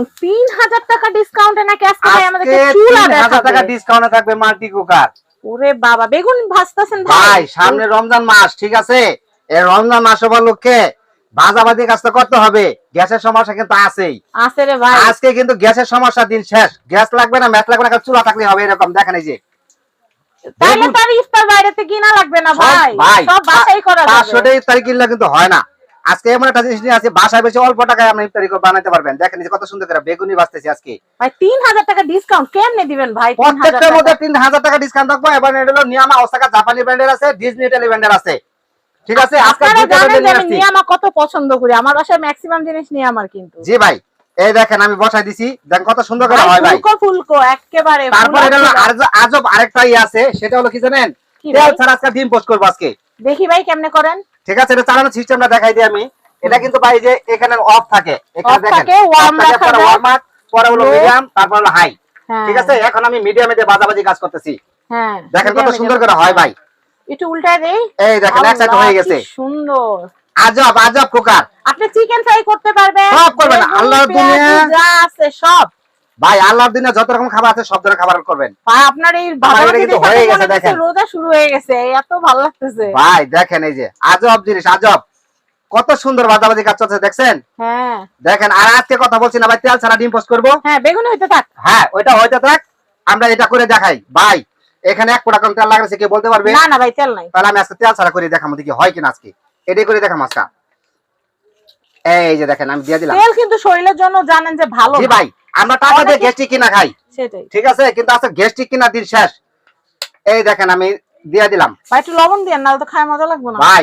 Discount তিন হাজার টাকা ডিসকাউন্টে নাকি আজকে ভাই আমাদেরকে আজকে চুলা 3000 টাকা ডিসকাউন্টে থাকবে মাল্টি কুকার। ওরে বাবা বেগুন ভাজতেছেন ভাই। সামনে রমজান মাস ঠিক আছে? এই রমজান মাস উপলক্ষে বাজাবাজি কাজটা করতে হবে। গ্যাসের সমস্যা কিন্তু আছেই। আছে রে ভাই। আজকে কিন্তু গ্যাসের সমস্যা দিন শেষ। গ্যাস লাগবে না ম্যাচ লাগবে না চুলা থাকলে হবে এরকম। দেখেন এই যে। তাইলে তার ইফতার বাইরেতে কিনা লাগবে না ভাই। সব বাসাই করা যাবে। টাকা কিনলে কিন্তু হয় না। আজকে এমন একটা জিনিস নিয়ে আছে বাসায় বেশি অল্প টাকায় আপনি ইফতারি করে বানাতে পারবেন। দেখেন কত সুন্দর করে বেগুনি বাঁচতেছি আজকে। ভাই তিন হাজার টাকা ডিসকাউন্ট কেমনে দিবেন ভাই? প্রত্যেকটার মধ্যে তিন হাজার টাকা ডিসকাউন্ট থাকবে। এবার এটা হলো নিয়ামা ওসাকা জাপানি ব্র্যান্ডের আছে ডিজনি ইটালি ব্র্যান্ডের আছে। ঠিক আছে? আজকে নিয়ে নিয়ামা কত পছন্দ করি। আমার বাসায় ম্যাক্সিমাম জিনিস নিয়ামার কিন্তু। জি ভাই এই দেখেন আমি বসাই দিছি। দেখেন কত সুন্দর করে হয় ভাই। ফুলকো ফুলকো একেবারে তারপর এটা হলো আজ- আজব আরেকটা ই আছে সেটা হলো কি জানেন? তেল ছাড়া আজকে ডিম পোস্ট করব আজকে। দেখি ভাই কেমনে করেন। ঠিক আছে এটা চালানোর সিস্টেমটা দেখাই দিই আমি। এটা কিন্তু ভাই যে এখানে অফ থাকে। এখানে দেখেন থাকে, রাখা যায়। warm পরে হলো মিডিয়াম তারপর হলো হাই হ্যাঁ। ঠিক আছে এখন আমি মিডিয়ামে দিয়ে বাজাবাজি কাজ করতেছি। হ্যাঁ দেখেন কত সুন্দর করে হয় ভাই। একটু উল্টায় দেই। এই দেখেন এক সাইড হয়ে গেছে। সুন্দর। আজব আজব কুকার আপনি চিকেন ফ্রাই করতে পারবেন। সব করবেন, আল্লাহর দুনিয়া। যা আছে সব। ভাই আল্লাহর দিনে যত রকম খাবার আছে সব ধরনের খাবার করবেন। ভাই আপনার এই হয়ে গেছে, দেখেন। রোজা শুরু হয়ে গেছে এত ভালো লাগতেছে। ভাই দেখেন এই যে আজব জিনিস আজব। কত সুন্দর বাজাবাজি কাজ চলছে দেখছেন? হ্যাঁ। দেখেন আর আজকে কথা বলছি না ভাই তেল ছাড়া ডিম পোস্ট করব। হ্যাঁ বেগুন হইতে থাক। হ্যাঁ ওইটা হইতে থাক আমরা এটা করে দেখাই। ভাই এখানে এক কোটা কম তেল লাগাচ্ছে কে বলতে পারবে। না না ভাই তেল নাই। তাহলে আমি আজকে তেল ছাড়া করে দেখাবো দেখি হয় কিনা আজকে। এটাই করে দেখাম আজকে। এই যে দেখেন আমি দিয়ে দিলাম। তেল কিন্তু শরীরের জন্য জানেন যে ভালো ভাই আমরা টাকা দিয়ে গ্যাস্ট্রিক কিনা খাই। সেটাই। ঠিক আছে? কিন্তু আজকে গ্যাস্ট্রিক কিনা দিন শেষ। এই দেখেন আমি দিয়ে দিলাম। ভাই একটু লবণ দিয়ে নাহলে তো খায় মজা লাগবে না। ভাই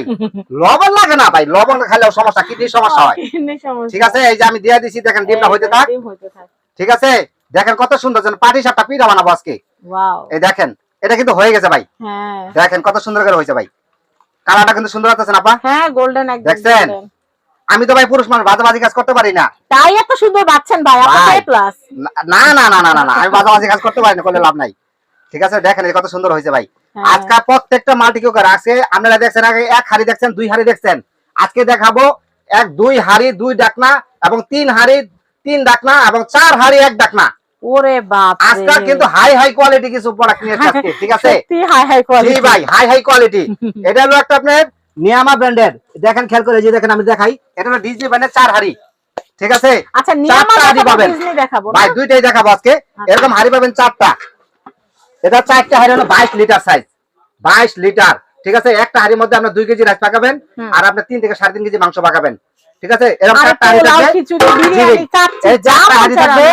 লবণ লাগে না ভাই লবণ খাইলেও সমস্যা কিডনির সমস্যা হয়। কিডনির সমস্যা। ঠিক আছে? এই যে আমি দিয়ে দিছি দেখেন ডিমটা হইতে থাক। ডিম হইতে থাক। ঠিক আছে? দেখেন কত সুন্দর যেন পাটি সাপটা পিঠা বানাবো আজকে। ওয়াও। এই দেখেন এটা কিন্তু হয়ে গেছে ভাই। হ্যাঁ। দেখেন কত সুন্দর করে হয়েছে ভাই। কালারটা কিন্তু সুন্দর আছে না আপা? হ্যাঁ গোল্ডেন একদম দেখছেন? আমি তো ভাই পুরুষ মানুষ বাজাবাজি কাজ করতে পারি না। তাই এত সুন্দর বাচ্চান ভাই। আপনার প্লাস না না না না না না আমি বাজাবাজি কাজ করতে পারি না করলে লাভ নাই। ঠিক আছে দেখেন কত সুন্দর হয়েছে ভাই। হ্যাঁ। আজকে প্রত্যেকটা মাল্টি কুকার আছে আপনারা দেখছেন আগে এক হাড়ি দেখছেন দুই হাড়ি দেখছেন। আজকে দেখাবো এক দুই হাড়ি দুই ডাকনা এবং তিন হাড়ি তিন ডাকনা এবং চার হাড়ি এক ডাকনা। ওরে বাপ আজকে কিন্তু হাই হাই কোয়ালিটি কিছু প্রোডাক্ট নিয়ে এসেছি আজকে ঠিক আছে? হাই হাই কোয়ালিটি ভাই হাই হাই কোয়ালিটি এটা হলো একটা আপনার নিয়ামা ব্র্যান্ডের। দেখেন খেয়াল করে যে দেখেন আমি দেখাই। এটা হলো ডিজনি ব্র্যান্ডের চার হাড়ি। ঠিক আছে? আচ্ছা নিয়ামা হাঁড়ি পাবেন। ভাই দুইটাই দেখাবো আজকে। এরকম হাড়ি পাবেন চারটা। এটা চারটা হাড়ি হলো বাইশ লিটার সাইজ বাইশ লিটার। ঠিক আছে? একটা হাড়ির মধ্যে আপনার দুই কেজি রাইস পাকাবেন আর আপনার তিন থেকে সাড়ে তিন কেজি মাংস পাকাবেন। ঠিক আছে? এরকম চারটা হাড়ি থাকবে। এই চারটা হাড়ি থাকবে।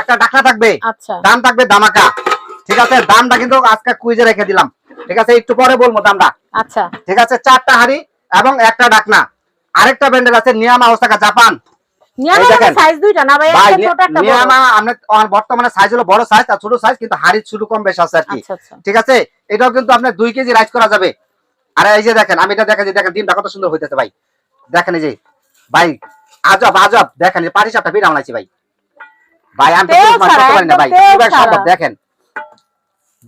একটা ডাকনা থাকবে। আচ্ছা। দাম থাকবে দামাকা ঠিক আছে দামটা কিন্তু আজকে কুইজে রেখে দিলাম। ঠিক আছে? একটু পরে বলব দামটা। আচ্ছা। ঠিক আছে চারটা হাড়ি এবং একটা ডাকনা। আরেকটা ব্র্যান্ডের আছে নিয়ামা ওসাকা জাপান। নিয়ামা দেখেন। সাইজ দুইটা না ভাই? ভাই একটা ছোট একটা বড়। নিয়ামা আমরা আমার বর্তমানে সাইজ হলো বড় সাইজ আর ছোট সাইজ কিন্তু হাড়ি ছোট কম বেশ আছে আর কি। ঠিক আছে? এটাও কিন্তু আপনার দুই কেজি রাইস করা যাবে। আর এই যে দেখেন আমি এটা দেখেন যে দেখেন ডিমটা কত সুন্দর হইতেছে ভাই। দেখেন এই যে ভাই আজব আজব। দেখেন পাটি সাপটা ভাই। ভাই আমি করতে পারি না। দেখেন।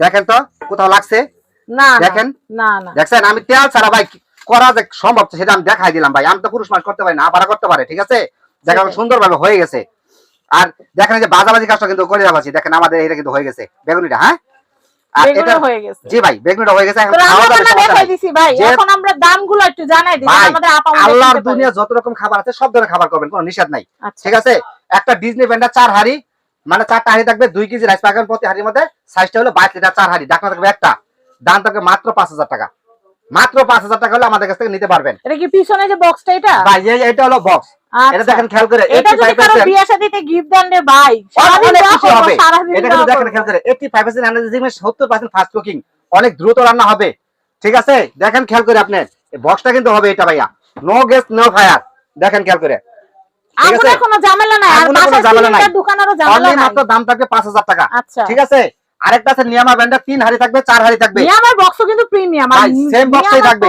দেখেন তো কোথাও লাগছে? না দেখেন। না না। দেখছেন? আমি তেল ছাড়া ভাই করা যে সম্ভব সেটা আমি দেখাই দিলাম ভাই। আমি তো পুরুষ করতে পারি না আবার করতে পারে ঠিক আছে? হয়ে গেছে। আর দেখেন যে বাজাবাজি কাজটা কিন্তু করে যাচ্ছি। দেখেন আমাদের এটা কিন্তু হয়ে গেছে। বেগুনিটা হ্যাঁ? জি ভাই বেগুনিটা গেছে। এখন আমরা দামগুলো একটু জানাই দিই আমাদের আপা আল্লাহর দুনিয়া যত রকম খাবার আছে সব ধরনের খাবার করবেন কোনো নিষেধ নাই। আচ্ছা। ঠিক আছে? একটা ডিজনি ব্যান্ডার চার হাড়ি মানে চারটা হাড়ি থাকবে দুই কেজি রাইস পাবেন প্রতি হাড়ির মধ্যে। সাইজটা হলো বাইশ লিটার চার হাড়ি। ডাকনা থাকবে একটা। দাম থাকবে মাত্র পাঁচ হাজার টাকা। মাত্র পাঁচ হাজার টাকা হলে আমাদের কাছ থেকে নিতে পারবেন। এটা কি পিছনে যে বক্সটা এটা? ভাই এই- এটা হলো বক্স এটা আচ্ছা। দেখেন খেয়াল করে এটা যদি কারও 85% বিয়ে শাদিতে গিফট দেন রে ভাই অনেক হবে। এটা কিন্তু দেখেন খেয়াল করে এইটি ফাইভ পার্সেন্ট এনার্জি সত্তর পার্সেন্ট ফাস্ট কুকিং অনেক দ্রুত রান্না হবে। ঠিক আছে? দেখেন খেয়াল করে আপনি। বক্সটা কিন্তু হবে এটা ভাইয়া। নো গেস্ট নো ফায়ার দেখেন খেয়াল করে। ঠিক কোনো ঝামেলা নাই। আর কোনো ঝামেলা নাই। দোকানেরও ঝামেলা নাই। মাত্র দাম থাকবে পাঁচ হাজার টাকা। আচ্ছা। ঠিক আছে? আরেকটা আছে নিয়ামা ব্র্যান্ডের তিন হাড়ি থাকবে চার হাড়ি থাকবে। নিয়ামার বক্সও কিন্তু প্রিমিয়াম ভাই, same box থাকবে।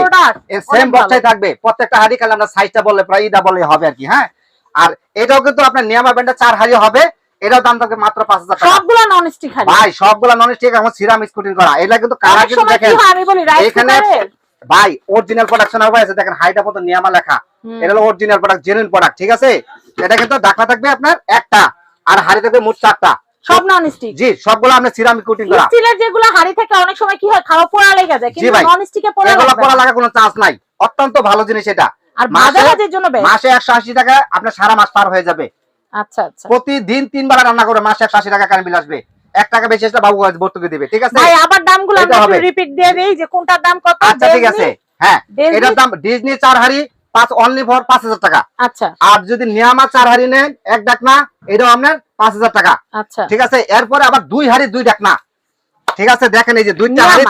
সেম থাকবে। প্রত্যেকটা হাড়ি খালি আমরা সাইজটা বললে প্রায় বললে হবে আর কি হ্যাঁ? আর এটাও কিন্তু আপনার নিয়ামা ব্র্যান্ডের চার হাড়ি হবে। এটাও দাম থাকবে মাত্র পাঁচ হাজার সবগুলো নন স্টিক ভাই সবগুলা নন স্টিক এখন সিরাম স্কুটিং করা। এগুলা কিন্তু কালার কিন্তু দেখেন এখানে ভাই অরিজিনাল প্রোডাকশন হবে আছে দেখেন হাইটা মতো নিয়ামা লেখা। এটা হলো অরিজিনাল প্রোডাক্ট জেনুইন প্রোডাক্ট ঠিক আছে? এটা কিন্তু ডাকনা থাকবে আপনার একটা আর হাড়ি থাকবে মোট চারটা। সব নন স্টিক জি সবগুলো আপনার সিরামিক কোটিং করা। স্টিলের যেগুলো হাড়ি থেকে অনেক সময় কি হয় খাওয়া পোড়া লেগে যায় কিন্তু ভাই। নন স্টিকে পোড়া লাগবে পড়া লাগা কোনো চান্স নাই। অত্যন্ত ভালো জিনিস এটা। আর জন্য মাসে একশো আশি টাকা আপনার সারা মাস পার হয়ে যাবে। আচ্ছা আচ্ছা। প্রতিদিন তিনবার রান্না করে মাসে একশো আশি টাকা কারেন্ট বিল আসবে। এক টাকা বেশি আসলে বাবু ভর্তুকি দিবে ঠিক আছে? ভাই আবার দামগুলো এটা আমরা রিপিট দিয়ে দেই যে কোনটার দাম কত আচ্ছা ঠিক আছে। হ্যাঁ এটার দাম ডিজনি চার হাড়ি পাঁচ অনলি ফর পাঁচ হাজার টাকা। আচ্ছা। আর যদি নিয়ামা চার হাড়ি নেন এক ডাকনা এটাও আপনার পাঁচ হাজার টাকা। আচ্ছা। ঠিক আছে? এরপরে আবার দুই হাড়ি দুই ডাকনা। ঠিক আছে? দেখেন এই যে দুইটা হাড়ি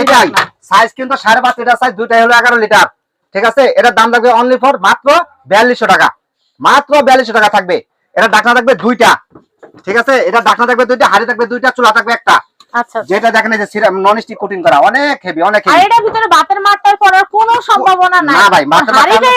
এটাই। সাইজ কিন্তু সাড়ে পাঁচ লিটার সাইজ দুইটাই হলো এগারো লিটার। ঠিক আছে? এটার দাম থাকবে অনলি ফর মাত্র বিয়াল্লিশশো টাকা। মাত্র বিয়াল্লিশশো টাকা থাকবে। এটা ডাকনা থাকবে দুইটা। ঠিক আছে? এটা ডাকনা থাকবে দুইটা হাড়ি থাকবে দুইটা চুলা থাকবে একটা। আচ্ছা আচ্ছা। যেটা দেখেন এই যে নন স্টিক কোটিং করা। অনেক হেভি অনেক আর হেভি এটার ভিতরে বাতের মাঠটার কোনো সম্ভাবনা নাই। না ভাই, মাঠটা-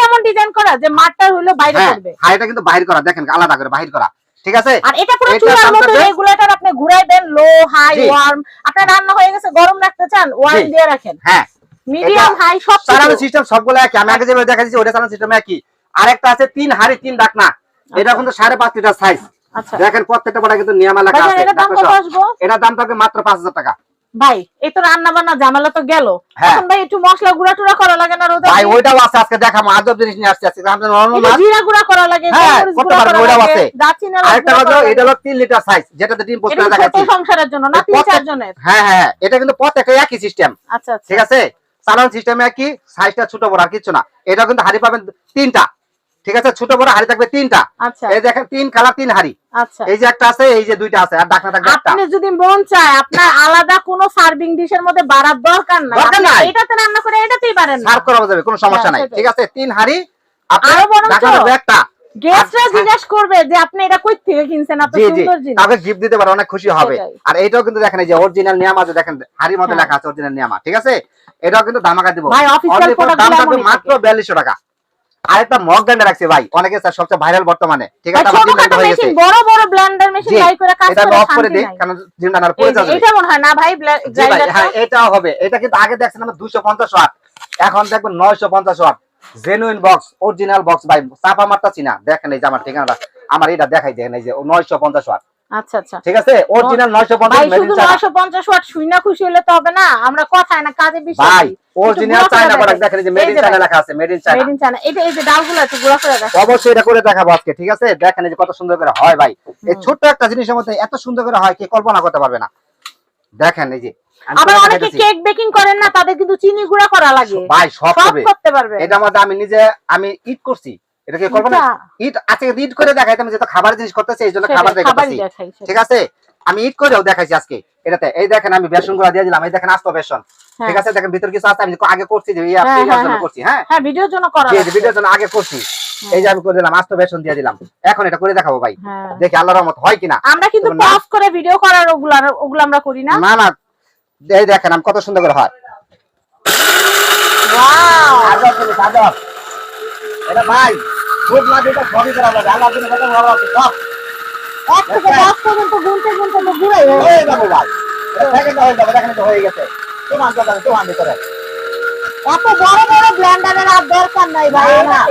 এমন ডিজাইন করা যে মাঠটা হইল বাইরে হ্যাঁ পড়বে কিন্তু বাহির করা দেখেন আলাদা করে বাহির করা ঠিক আছে? আর এটা পুরো চুলার মতো রেগুলেটর আপনি ঘুরাইবেন লো হাই ওয়ার্ম আপনার রান্না হয়ে গেছে গরম রাখতে চান ওয়ার্ম দিয়ে রাখেন। হ্যাঁ। মিডিয়াম হাই সব চালানো সিস্টেম সবগুলো একই। আমি আগে যেভাবে দেখা দিচ্ছি ওটা চালানো সিস্টেম একই। আরেকটা আছে তিন হাড়ি তিন ডাকনা। এটা কিন্তু সাড়ে পাঁচ লিটার সাইজ আচ্ছা। দেখেন প্রত্যেকটা বড় কিন্তু নিয়ম লেখা আছে। এটার দাম থাকবে মাত্র পাঁচ হাজার টাকা। ভাই এই তো রান্না বান্না ঝামেলা তো গেল। হ্যাঁ। এখন ভাই একটু মশলা গুঁড়া টুড়া করা লাগে না রোদে? ভাই ওইটাও আছে আজকে দেখাবো আজব জিনিস নিয়ে আসছে আজকে আমাদের নরমাল মাছ। জিরা গুঁড়া করা লাগে হ্যাঁ, করতে গুঁড়া ওইটাও আছে। দারচিনি এলাচ আরেকটা হলো এটা হলো তিন লিটার সাইজ যেটাতে ডিম পোস্ট এটা করে দেখাচ্ছি। সংসারের জন্য না তিন প্রত্যেক- চারজনের? হ্যাঁ হ্যাঁ এটা কিন্তু প্রত্যেকটা একই সিস্টেম আচ্ছা আচ্ছা। ঠিক আছে? চালান সিস্টেম একই সাইজটা ছোট বড় আর কিছু না। এটা কিন্তু হাড়ি পাবেন তিনটা। ঠিক আছে? ছোট বড় হাড়ি থাকবে তিনটা। আচ্ছা। এই দেখেন তিন কালার তিন হাড়ি। এই যে একটা আছে এই যে দুইটা আছে আর ডাকনা থাকবে একটা। আপনি যদি মন চায় আপনার আলাদা কোনো সার্ভিং ডিশের মধ্যে বাড়ার দরকার নাই। দরকার আপনি নাই। এটাতে রান্না করে এটাতেই সার্ভ করা যাবে কোনো সমস্যা হ্যাঁ, নাই ঠিক আছে তিন হাড়ি আপনার ডাকনা থাকবে একটা। গেস্টরা আচ্ছা। জিজ্ঞেস করবে যে আপনি এটা কই থেকে কিনছেন জি সুন্দর জিনিস। তাকে গিফট দিতে পারে অনেক খুশি হবে। আর এইটাও কিন্তু দেখেন এই যে অরিজিনাল নিয়ামা আছে দেখেন হাড়ির মধ্যে হ্যাঁ। লেখা আছে অরিজিনাল নিয়ামা ঠিক আছে? এটাও কিন্তু দামাকা দিব। ভাই, দাম এমনই মাত্র থাকে। বিয়াল্লিশশো টাকা। আর একটা মগ গ্রাইন্ডার রাখছি ভাই। অনেকে স্যার সবচেয়ে ভাইরাল বর্তমানে। ঠিক আছে? ছোটখাটো হয়ে মেশিন বড় বড় ব্লেন্ডার মেশিন বাই করে কাজ এটা অফ করে কারণ এটা মনে হয় না ভাই হ্যাঁ এটাও হবে। এটা কিন্তু আগে দেখছেন আমরা দুশো পঞ্চাশ ওয়াট। এখন দেখবেন নয়শো পঞ্চাশ watt. Genuine box original box ভাই চাপা মারতা চিনা দেখেন এই যে আমার ঠিকানাটা। আমার এটা দেখাই দেখেন এই যে নয়শো পঞ্চাশ ওয়াট। আচ্ছা আচ্ছা। ঠিক আছে? অরিজিনাল নয়শো পঞ্চাশ ভাই মেড ইন চায়না নয়শো পঞ্চাশ ওয়াট শুইনা খুশি হলে তো হবে না। আমরা কথায় না কাজে ভাই অরিজিনাল চায়না প্রোডাক্ট দেখেন। যে মেড ইন চায়না লেখা আছে made in China made in China এটা এই যে ডালগুলো একটু গুঁড়া করে দেখো অবশ্যই এটা করে দেখাবো আজকে ঠিক আছে? দেখেন যে কত সুন্দর করে হয় ভাই। এই ছোট্ট একটা জিনিসের মধ্যে এত সুন্দর করে হয় কি কল্পনা করতে পারবে না। দেখেন এই যে আবার অনেকে কেক বেকিং করেন না তাদের কিন্তু চিনি গুঁড়া করা লাগে। ভাই সব করতে পারবে। মধ্যে আমি নিজে আমি ইট করছি। এটা কি কল্পনা? ইট আজকে ইট করে দেখাইতাম যেটা খাবার জিনিস করতেছে এই জন্য খাবার খাবারই দেখাচ্ছি দেখাই সেটাই। ঠিক আছে? আমি ইট করেও দেখাইছি আজকে। এটাতে এই দেখেন আমি বেসন গুঁড়া দিয়ে দিলাম এই দেখেন আস্ত বেসন। হ্যাঁ। ঠিক আছে? দেখেন ভিতর কিছু আছে আমি আগে করছি যে ইয়ে হ্যাঁ, হ্যাঁ। করছি হ্যাঁ? হ্যাঁ ভিডিওর জন্য করা ভিডিওর জন্য আগে করছি। এই যে আমি করে দিলাম আস্ত বেসন দিয়ে দিলাম। এখন এটা করে দেখাবো ভাই। দেখি আল্লাহর রহমত হয় কিনা। আমরা কিন্তু পজ করে ভিডিও করার ওগুলো ওগুলো আমরা করি না। না না। এই দেখেন আমি কত সুন্দর করে হয়। ওয়াও। এটা ভাই খুব লাগে এটা সবই করা লাগে আল্লাহ দিনে কত ভালো আছে সব এক থেকে দশ পর্যন্ত গুনতে গুনতে তো ঘুরে হয়ে যাবে ভাই। এটা হয়ে যাবে দেখেন এটা হয়ে গেছে। তোমার কথা তোমার ভিতরে। এত বড় বড় ব্লেন্ডারের আর দরকার নাই ভাই না।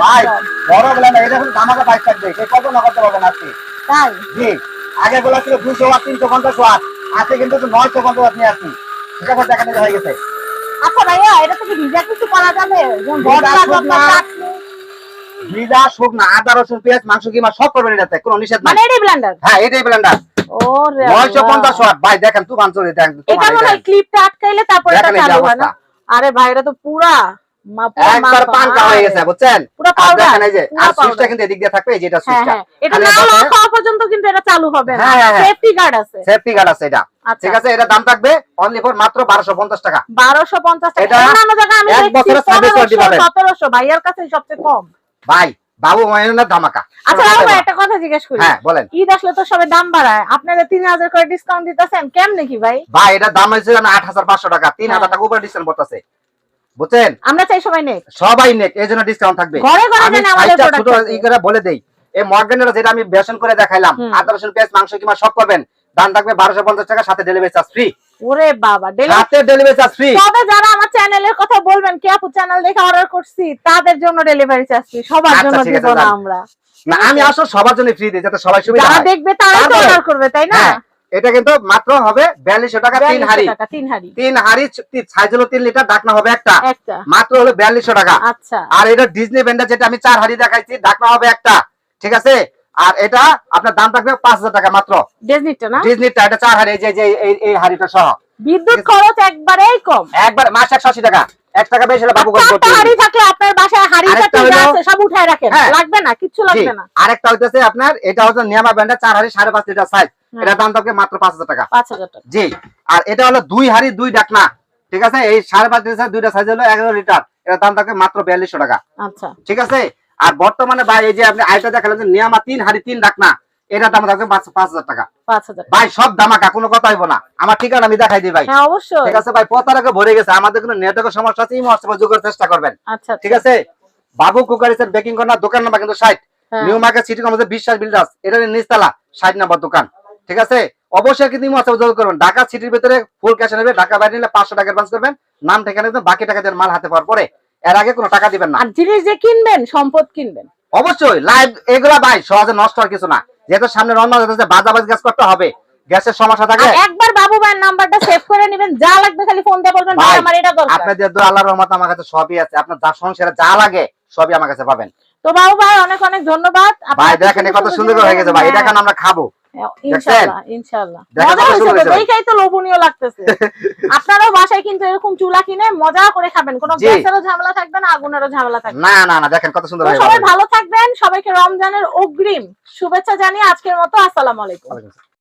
ভাই বড় এটা থাকবে। সে কত না করতে তাই? জি আগে বলা ছিল দুশো ওয়াট তিনশো পঞ্চাশ ওয়াট। আজকে কিন্তু নয়শো পঞ্চাশ ওয়াট নিয়ে ঠিক আছে দেখেন হয়ে গেছে। আচ্ছা ভাইয়া এটা থেকে ভিজা কিছু করা যাবে? ভিজা শুকনা। আদা রসুন পেঁয়াজ মাংস কিমা সব করবেন এটাতে কোনো নিষেধ নাই। মানে এটাই ব্লেন্ডার হ্যাঁ এটাই ব্লেন্ডার ও রে নয়শো আল্লাহ। পঞ্চাশ ওয়াট। ভাই দেখেন এটা মনে হয় ক্লিপটা আটকাইলে তারপর এটা চালু হয় না? আরে ভাই এটা তো পুরা একবার পানকা হয়ে গেছে বুঝছেন? পুরো আর দেখেন এই যে আর সুইচটা কিন্তু এদিক দিয়ে থাকবে এই যে এটা হ্যাঁ সুইচটা এটা না লক হওয়া পর্যন্ত কিন্তু এটা চালু হবে না। হ্যাঁ। সেফটি গার্ড আছে। সেফটি গার্ড আছে এটা। আচ্ছা। ঠিক আছে এটা দাম থাকবে অনলি ফর মাত্র বারোশো পঞ্চাশ টাকা। বারোশো পঞ্চাশ টাকা। অন্যান্য জায়গায় আমি দেখছি ভাইয়ার কাছে সবচেয়ে কম। ভাই বাবু মাইনের ধামাকা। আচ্ছা বাবু একটা কথা জিজ্ঞেস করি। হ্যাঁ বলেন। ঈদ আসলে তো সবাই দাম বাড়ায়। তিন হাজার করে ডিসকাউন্ট দিতেছেন কেমনে কি ভাই? ভাই এটা দাম আট হাজার পাঁচশো টাকা। তিন হাজার হ্যাঁ। টাকা উপরে ডিসকাউন্ট করতেছে। বুঝছেন? আমরা চাই সবাই নেই সবাই নেক এই জন্য ডিসকাউন্ট থাকবে। ঘরে ঘরে যেন আমাদের প্রোডাক্ট ছোট ই করে বলে দেই। এই মর্গানের যেটা আমি বেসন করে দেখাইলাম। আদা রসুন পেঁয়াজ মাংস কিংবা সব করবেন দাম থাকবে বারোশো পঞ্চাশ টাকা সাথে ডেলিভারি চার্জ ফ্রি ওরে বাবা ডেলিভারি চার্জ ফ্রি তবে যারা আমার চ্যানেলের কথা বলবেন কে আপু চ্যানেল দেখে অর্ডার করছি তাদের জন্য ডেলিভারি চার্জ ফ্রি সবার আচ্ছা, জন্য দিব না আমরা। না আমি আসলে সবার জন্য ফ্রি দিই যাতে সবাই সুবিধা যারা দেখবে তারাই তো অর্ডার করবে তাই না? হ্যাঁ এটা কিন্তু মাত্র হবে বিয়াল্লিশশো টাকা তিন হাড়ি। টাকা তিন হাড়ি। সাইজ হলো তিন লিটার ডাকনা হবে একটা। একটা। মাত্র হলো বিয়াল্লিশশো টাকা। আচ্ছা। আর এটা ডিজনি ব্যান্ডের যেটা আমি চার হাড়ি দেখাইছি ডাকনা হবে একটা। ঠিক আছে? আর এটা আপনার দাম থাকবে পাঁচ হাজার টাকা মাত্র। না? ডিজনিটা এটা চার হাড়ি যে এই হাড়িটা সহ। বিদ্যুৎ খরচ একবারেই কম। একবার মাস একশো আশি টাকা। এক টাকা বেশি বাবু হাড়ি থাকলে আপনার বাসায় হাড়ি আরেকটা চাকরি যা হলো- আছে সব উঠায় রাখেন। হ্যাঁ। লাগবে না কিচ্ছু লাগবে না। আরেকটা হইতেছে আপনার এটা হচ্ছে নিয়ামা ব্যান্ডের চার হাড়ি সাড়ে পাঁচ লিটার সাইজ হ্যাঁ। এটা দাম থাকবে মাত্র পাঁচ হাজার টাকা। পাঁচ হাজার টাকা। জি। আর এটা হলো দুই হাড়ি দুই ডাকনা। ঠিক আছে? এই সাড়ে পাঁচ লিটার দুইটা সাইজ হলো এগারো লিটার। এটা দাম থাকবে মাত্র বিয়াল্লিশশো টাকা। আচ্ছা। ঠিক আছে? আর বর্তমানে ভাই এই যে আপনি আইটা দেখালেন যে নিয়ামা তিন হাড়ি তিন ডাকনা এটা দাম থাকবে পাঁচ পাঁচ হাজার টাকা। ভাই সব দামাকা কোনো কথা হইব না। আমার ঠিকানা আমি দেখাই দিই ভাই। হ্যাঁ অবশ্যই। ঠিক আছে ভাই পতারাকে ভরে গেছে। আমাদের কোনো নেটওয়ার্কের সমস্যা আছে এই হোয়াটসঅ্যাপে যোগাযোগের চেষ্টা করবেন। আচ্ছা ঠিক আছে? বাবু কুকারিসের বেকিং কর্নার দোকান নাম্বার কিন্তু ষাট। হ্যাঁ। New market city complex Biswas builders এটা নিচতলা ষাট নম্বর দোকান। ঠিক আছে? অবশ্যই কিন্তু হোয়াটসঅ্যাপে যোগাযোগ করবেন। ঢাকা সিটির ভিতরে ফুল ক্যাশ নেবে। ঢাকা বাইরে নিলে পাঁচশো টাকা অ্যাডভান্স করবেন। নাম ঠিকানা বাকি টাকা দিয়ে মাল হাতে পাওয়ার পরে। এর আগে কোনো টাকা দিবেন না। আর জিনিস যে কিনবেন সম্পদ কিনবেন। অবশ্যই লাইভ এগুলা ভাই সহজে নষ্ট আর কিছু না। যেহেতু সামনে রমজান যাচ্ছে বাজাবাজ গ্যাস করতে হবে। গ্যাসের সমস্যা থাকে। একবার বাবু ভাইয়ের নাম্বারটা সেভ করে নেবেন যা লাগবে খালি ফোন দিয়ে বলবেন ভাই আমার এটা দরকার। আপনাদের দোয়া আল্লাহর রহমত আমার কাছে সবই আছে আপনার যা সংসারে যা লাগে সবই আমার কাছে পাবেন। তো বাবু ভাই অনেক অনেক ধন্যবাদ। ভাই দেখেন কত সুন্দর হয়ে গেছে ভাই এটা এখন আমরা খাব। ইনশাআল্লাহ ইনশাআল্লাহ। মজা হয়েছে সুন্দর তো, হয়েছে। দেখেই তো লোভনীয় লাগতেছে। আপনারাও বাসায় কিন্তু এরকম চুলা কিনে মজা করে খাবেন কোনো গ্যাসেরও ঝামেলা থাকবে না আগুনেরও ঝামেলা থাকবে না। না না না দেখেন কত সুন্দর সবাই ভালো থাকবেন সবাইকে রমজানের অগ্রিম শুভেচ্ছা জানিয়ে আজকের মতো আসসালামু আলাইকুম।